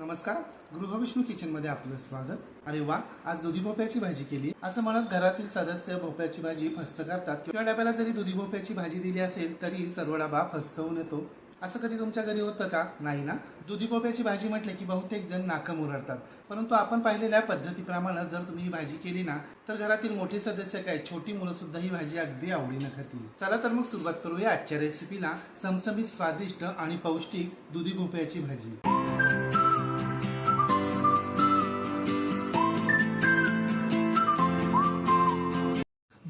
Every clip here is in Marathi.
नमस्कार. गृहविष्णू किचनमध्ये आपलं स्वागत. अरे वा आज दुधी भोप्याची भाजी केली. असं म्हणत घरातील सदस्य भोप्याची भाजी फस्त करतात किंवा डब्याला जरी दुधी भोप्याची भाजी दिली असेल तरी सर्व डबा फस्त होऊन येतो. असं कधी तुमच्या घरी होतं का? नाही ना? दुधी भोप्याची भाजी म्हटले की बहुतेक जण नाकं मुरडतात. परंतु आपण पाहिलेल्या पद्धतीप्रमाणे जर तुम्ही ही भाजी केली ना तर घरातील मोठे सदस्य काय? छोटी मुलं सुद्धा ही भाजी अगदी आवडीनं खातील. चला तर मग सुरुवात करूया आजच्या रेसिपीला चमचमीत स्वादिष्ट आणि पौष्टिक दुधी भोप्याची भाजी.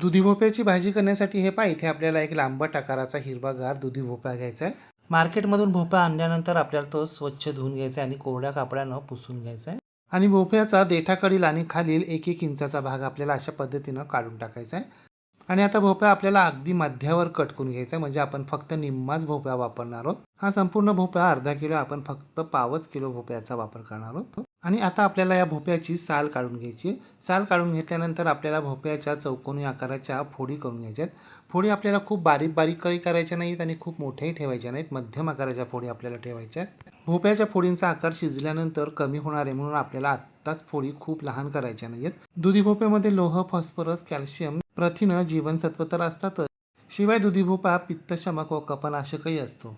दुधी भोपळ्याची भाजी करण्यासाठी हे पहा इथे आपल्याला एक लांबट आकाराचा हिरवागार दुधी भोपळा घ्यायचा आहे. मार्केटमधून भोपळा आणल्यानंतर आपल्याला तो स्वच्छ धुवून घ्यायचा आहे आणि कोरड्या कापड्यानं पुसून घ्यायचा आहे. आणि भोपळ्याचा देठाकडील आणि खालील एक एक इंचाचा भाग आपल्याला अशा पद्धतीनं काढून टाकायचा आहे. आणि आता भोपळा आपल्याला अगदी मध्यावर कट करून घ्यायचा आहे म्हणजे आपण फक्त निम्माच भोपळा वापरणार आहोत. हा संपूर्ण भोपळा अर्धा किलो आपण फक्त पावच किलो भोपळ्याचा वापर करणार आहोत. आणि आता आपल्याला या भोप्याची साल काढून घ्यायची साल काढून घेतल्यानंतर आपल्याला भोप्याच्या चौकोनी आकाराच्या फोडी करून घ्यायच्या आहेत. फोडी आपल्याला खूप बारीक बारीक काही करायच्या नाहीत आणि खूप मोठ्याही ठेवायच्या नाहीत. मध्यम आकाराच्या फोडी आपल्याला ठेवायच्या आहेत. भोपळ्याच्या फोडींचा आकार शिजल्यानंतर कमी होणार आहे म्हणून आपल्याला आत्ताच फोडी खूप लहान करायच्या नाहीत दुधी भोप्यामध्ये लोह फॉस्फरस कॅल्शियम प्रथिनं जीवनसत्व तर असतातच. शिवाय दुधी भोपा पित्तशमक व कपनाशकही असतो.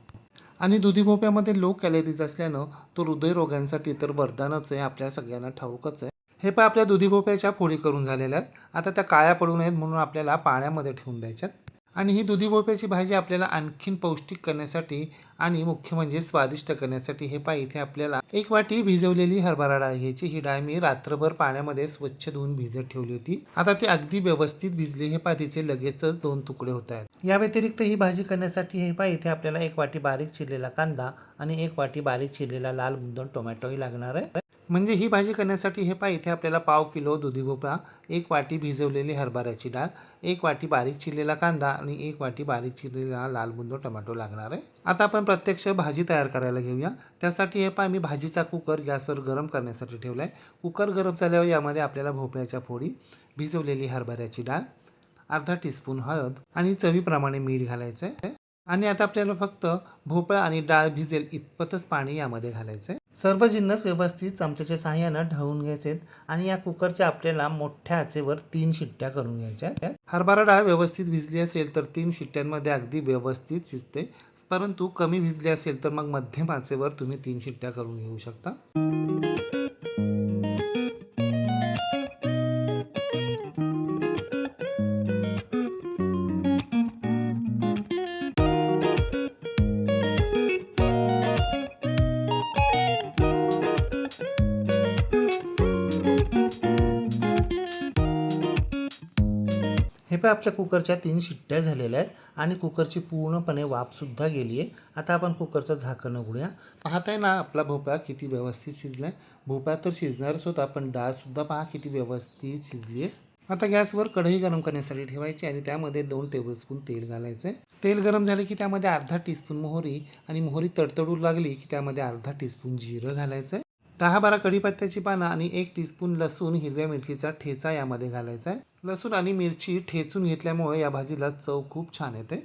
आणि दुधी भोप्यामध्ये लो कॅलरीज असल्यानं तो हृदयरोगांसाठी तर वरदानच आहे आपल्या सगळ्यांना ठाऊकच आहे. हे पण आपल्या दुधी भोप्याच्या फोडी करून झालेल्या आहेत. आता त्या काळ्या पडू नयेत म्हणून आपल्याला पाण्यामध्ये ठेवून द्यायच्यात. आणि ही दुधी भोपळ्याची भाजी आपल्याला आणखीन पौष्टिक करण्यासाठी आणि मुख्य म्हणजे स्वादिष्ट करण्यासाठी हे पाय इथे आपल्याला एक वाटी भिजवलेली हरभरा डाळ घ्यायची. ही डाळ मी रात्रभर पाण्यामध्ये स्वच्छ धुवून भिजत ठेवली होती. आता ती अगदी व्यवस्थित भिजली. हे पाय तिचे लगेचच दोन तुकडे होत आहेत. या व्यतिरिक्त ही भाजी करण्यासाठी हे पाय इथे आपल्याला एक वाटी बारीक चिरलेला कांदा आणि एक वाटी बारीक चिरलेला लाल मुद्दण टोमॅटोही लागणार आहे. म्हणजे ही भाजी करण्यासाठी हे पहा इथे आपल्याला पाव किलो दुधी भोपळा एक वाटी भिजवलेली हरभऱ्याची डाळ एक वाटी बारीक चिरलेला कांदा आणि एक वाटी बारीक चिरलेला लाल बुंदो टमॅटो लागणार आहे. आता आपण प्रत्यक्ष भाजी तयार करायला घेऊया. त्यासाठी हे पहा मी भाजीचा कुकर गॅसवर गरम करण्यासाठी ठेवला आहे कुकर गरम झाल्यावर यामध्ये आपल्याला भोपळ्याच्या फोडी भिजवलेली हरभऱ्याची डाळ अर्धा टीस्पून हळद आणि चवीप्रमाणे मीठ घालायचं आहे आणि आता आपल्याला फक्त भोपळा आणि डाळ भिजेल इतपतच पाणी यामध्ये घालायचं आहे सर्व जिन्नस व्यवस्थित चमच्याच्या सहाय्यानं ढवून घ्यायचे आणि या कुकरच्या आपल्याला मोठ्या आचेवर तीन शिट्ट्या करून घ्यायच्या आहेत. हरभरा डाळ व्यवस्थित भिजली असेल तर तीन शिट्ट्यांमध्ये अगदी व्यवस्थित शिजते परंतु कमी भिजली असेल तर मग मध्यम आचेवर तुम्ही तीन शिट्ट्या करून घेऊ शकता हे आपल्या कुकरच्या तीन शिट्ट्या झालेल्या आहेत आणि कुकरची पूर्णपणे वाफसुद्धा गेली आहे. आता आपण कुकरचं झाकण उघडूया. पाहताय ना आपला भोपळा किती व्यवस्थित शिजला आहे भोपळा तर शिजणारच होता पण डाळसुद्धा पहा किती व्यवस्थित शिजली आहे. आता गॅसवर कढई गरम करण्यासाठी ठेवायची आणि त्यामध्ये दोन टेबलस्पून तेल घालायचं आहे तेल गरम झाले की त्यामध्ये अर्धा टीस्पून मोहरी आणि मोहरी तडतडू लागली की त्यामध्ये अर्धा टीस्पून जिरं घालायचं आहे दहा बारा कढीपत्त्याची पानं आणि एक टीस्पून लसूण हिरव्या मिरचीचा ठेचा यामध्ये घालायचा आहे लसूण आणि मिरची ठेचून घेतल्यामुळे या भाजीला चव खूप छान येते.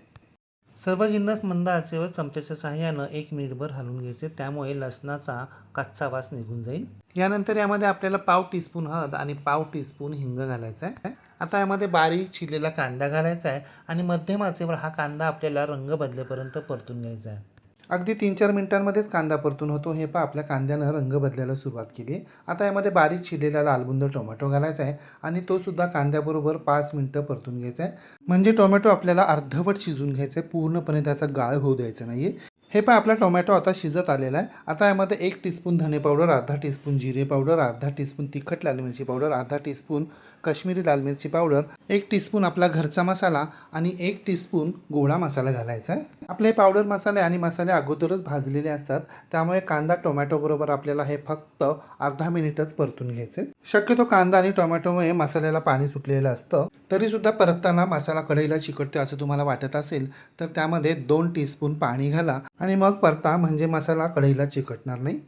सर्व जिन्नस मंद आचेवर चमच्याच्या सहाय्यानं एक मिनिटभर हलवून घ्यायचे त्यामुळे लसणाचा कच्चा वास निघून जाईल. यानंतर यामध्ये आपल्याला पाव टीस्पून हळद आणि पाव टीस्पून हिंग घालायचा आहे. आता यामध्ये बारीक चिरलेला कांदा घालायचा आहे आणि मध्यम आचेवर हा कांदा आपल्याला रंग बदलेपर्यंत परतून घ्यायचा आहे. अगदी तीन चार मिनिटांमध्येच कांदा परतून होतो. हे पहा आपल्या कांद्यानं रंग बदलायला सुरुवात केली आहे. आता यामध्ये बारीक चिरलेला लालबुंद टोमॅटो घालायचा आहे आणि तो सुद्धा कांद्याबरोबर पाच मिनटं परतून घ्यायचा आहे. म्हणजे टोमॅटो आपल्याला अर्धवट शिजून घ्यायचा आहे. पूर्णपणे त्याचा गाळ होऊ द्यायचा नाही आहे हे पण आपला टोमॅटो आता शिजत आलेला आहे. आता यामध्ये एक टीस्पून धने पावडर अर्धा टीस्पून जिरे पावडर अर्धा टीस्पून तिखट लाल मिरची पावडर अर्धा टीस्पून काश्मीरी लाल मिरची पावडर एक टीस्पून आपला घरचा मसाला आणि एक टीस्पून गोळा मसाला घालायचा आहे. आपले पावडर मसाले आणि मसाले अगोदरच भाजलेले असतात. त्यामुळे कांदा टोमॅटोबरोबर आपल्याला हे फक्त अर्धा मिनिटच परतून घ्यायचे. शक्यतो कांदा आणि टोमॅटोमुळे मसाल्याला पाणी सुटलेलं असतं. तरीसुद्धा परतताना मसाला कढईला चिकटते असं तुम्हाला वाटत असेल तर त्यामध्ये दोन टीस्पून पाणी घाला. आणि मग परता म्हणजे मसाला कढईला चिकटणार नाही.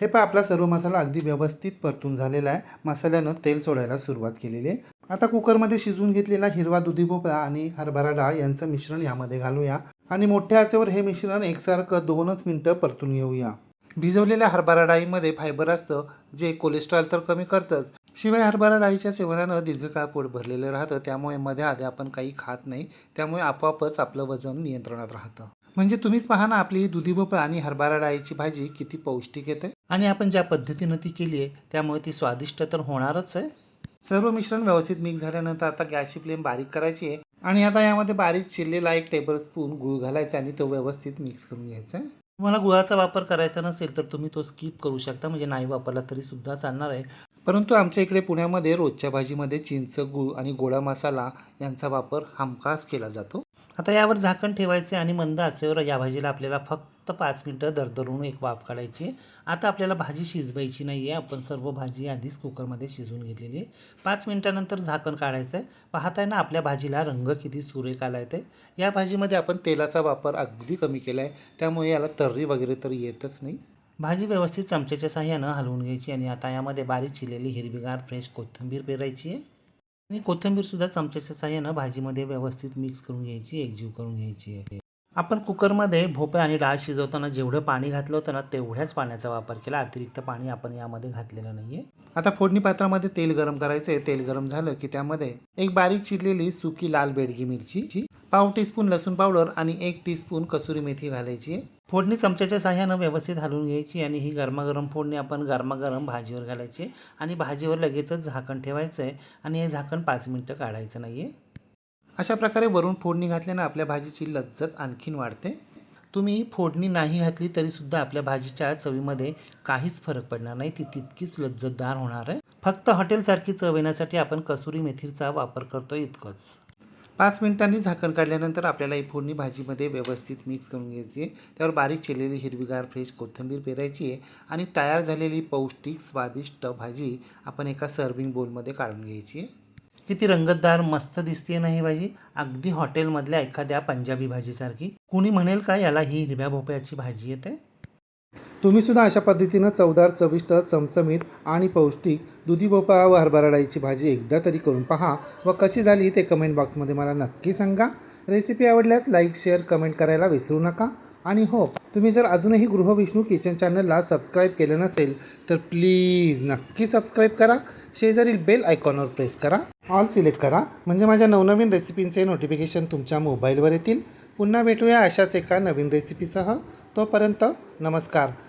हे पण आपला सर्व मसाला अगदी व्यवस्थित परतून झालेला आहे. मसाल्यानं तेल सोडायला सुरुवात केलेली आहे. आता कुकरमध्ये शिजवून घेतलेला हिरवा दुधी भोपळा आणि हरभरा डाळ यांचं मिश्रण यामध्ये घालूया. आणि मोठ्या आचेवर हे मिश्रण एकसारखं दोनच मिनटं परतून घेऊया. भिजवलेल्या हरभरा डाळीमध्ये फायबर असतं जे कोलेस्ट्रॉल तर कमी करतंच. शिवाय हरभरा डाळीच्या सेवनानं दीर्घकाळ पोट भरलेलं राहतं त्यामुळे मध्ये आधी आपण काही खात नाही. त्यामुळे आपोआपच आपलं वजन नियंत्रणात राहतं. म्हणजे तुम्हीच पहा ना आपली दुधी भोपळा आणि हरभरा डाळीची भाजी किती पौष्टिक येते. आणि आपण ज्या पद्धतीनं ती केली आहे त्यामुळे ती स्वादिष्ट तर होणारच आहे. सर्व मिश्रण व्यवस्थित मिक्स झाल्यानंतर आता गॅसची फ्लेम बारीक करायची आहे. आणि आता यामध्ये बारीक चिरलेला एक टेबल स्पून गुळ घालायचा आणि तो व्यवस्थित मिक्स करून घ्यायचा आहे. तुम्हाला गुळाचा वापर करायचा नसेल तर तुम्ही तो स्किप करू शकता म्हणजे नाही वापरला तरी सुद्धा चालणार आहे. परंतु आमच्या इकडे पुण्यामध्ये रोजच्या भाजीमध्ये चिंच गूळ आणि गोडा मसाला यांचा वापर हमखास केला जातो. आता यावर झाकण ठेवायचे आणि मंद आचेवर या भाजीला आपल्याला फक्त पाच मिनटं दरदरून एक वाफ काढायची. आता आपल्याला भाजी शिजवायची नाही आहे आपण सर्व भाजी आधीच कुकरमध्ये शिजवून घेतलेली आहे. पाच मिनटानंतर झाकण काढायचं आहे पाहताय ना आपल्या भाजीला रंग किती सुरेख आला आहे ते. या भाजीमध्ये आपण तेलाचा वापर अगदी कमी केला आहे त्यामुळे याला तर्री वगैरे तर येतच नाही. भाजी व्यवस्थित चमच्याच्या साह्यानं हलवून घ्यायची आणि आता यामध्ये बारीक चिरलेली हिरवीगार फ्रेश कोथिंबीर पेरायची आहे. आणि कोथिंबीरसुद्धा चमच्याच्या साह्यानं भाजीमध्ये व्यवस्थित मिक्स करून घ्यायची एकजीव करून घ्यायची आहे. आपण कुकरमध्ये भोपळा आणि डाळ शिजवताना जेवढं पाणी घातलं होतं ना तेवढ्याच पाण्याचा वापर केला. अतिरिक्त पाणी आपण यामध्ये घातलेलं नाही आहे आता फोडणी पात्रामध्ये तेल गरम करायचं आहे तेल गरम झालं की त्यामध्ये एक बारीक चिरलेली सुकी लाल बेडगी मिरची पाव टीस्पून लसूण पावडर आणि एक टीस्पून कसुरी मेथी घालायची आहे. फोडणी चमच्याच्या साह्यानं व्यवस्थित हलवून घ्यायची आणि ही गरमागरम फोडणी आपण गरमागरम भाजीवर घालायची आणि भाजीवर लगेचच झाकण ठेवायचं आहे आणि हे झाकण पाच मिनटं काढायचं नाही आहे अशा प्रकारे वरून फोडणी घातल्यानं आपल्या भाजीची लज्जत आणखीन वाढते. तुम्ही फोडणी नाही घातली तरीसुद्धा आपल्या भाजीच्या चवीमध्ये काहीच फरक पडणार नाही. ती तितकीच लज्जतदार होणार आहे. फक्त हॉटेलसारखी चव येण्यासाठी आपण कसुरी मेथीचा वापर करतो इतकंच. पाच मिनिटांनी झाकण काढल्यानंतर आपल्याला ही फोडणी भाजीमध्ये व्यवस्थित मिक्स करून घ्यायची आहे. त्यावर बारीक चिरलेली हिरवीगार फ्रेश कोथिंबीर पेरायची आहे आणि तयार झालेली पौष्टिक स्वादिष्ट भाजी आपण एका सर्विंग बोलमध्ये काढून घ्यायची आहे. किती रंगतदार मस्त दिसते ना ही भाजी? अगदी हॉटेलमधल्या एखाद्या पंजाबी भाजीसारखी. कुणी म्हणेल का याला ही हिरव्या भोपळ्याची भाजी येते? तुम्ही सुद्धा अशा पद्धतीनं चवदार चविष्ट चमचमीत आणि पौष्टिक दुधी भोपळा व हरभरा डाळीची भाजी एकदा तरी करून पहा व कशी झाली ते कमेंट बॉक्समध्ये मला नक्की सांगा. रेसिपी आवडल्यास लाईक शेअर कमेंट करायला विसरू नका. आणि हो तुम्ही जर अजूनही गृहविष्णू किचन चॅनलला सबस्क्राईब केलं नसेल तर प्लीज नक्की सबस्क्राईब करा. शेजारील बेल आयकॉनवर प्रेस करा. ऑल सिलेक्ट करा. म्हणजे माझ्या नवनवीन रेसिपींचे नोटिफिकेशन तुमच्या मोबाईलवर येतील. पुन्हा भेटूया अशाच एका नवीन रेसिपीसह तोपर्यंत नमस्कार.